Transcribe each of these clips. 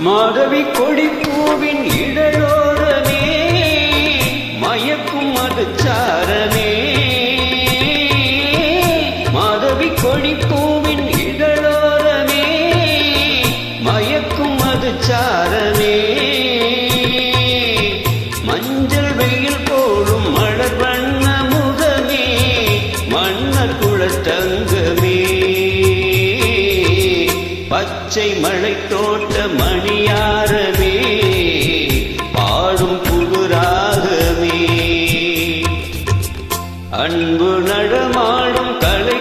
மாதவி கொடி பூவின் இடலோரமே மயக்கும் அது சாரமே. மாதவி கொடி பூவின் இதழோரமே மயக்கும் அது சாரமே. மஞ்சள் வெயில் பச்சை மழை தோட்ட மணியாரமே பாடும் புதுராகமே. அன்பு நடமாடும் கலை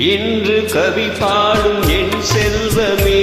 இன்று கவி பாடும் என் செல்வமே.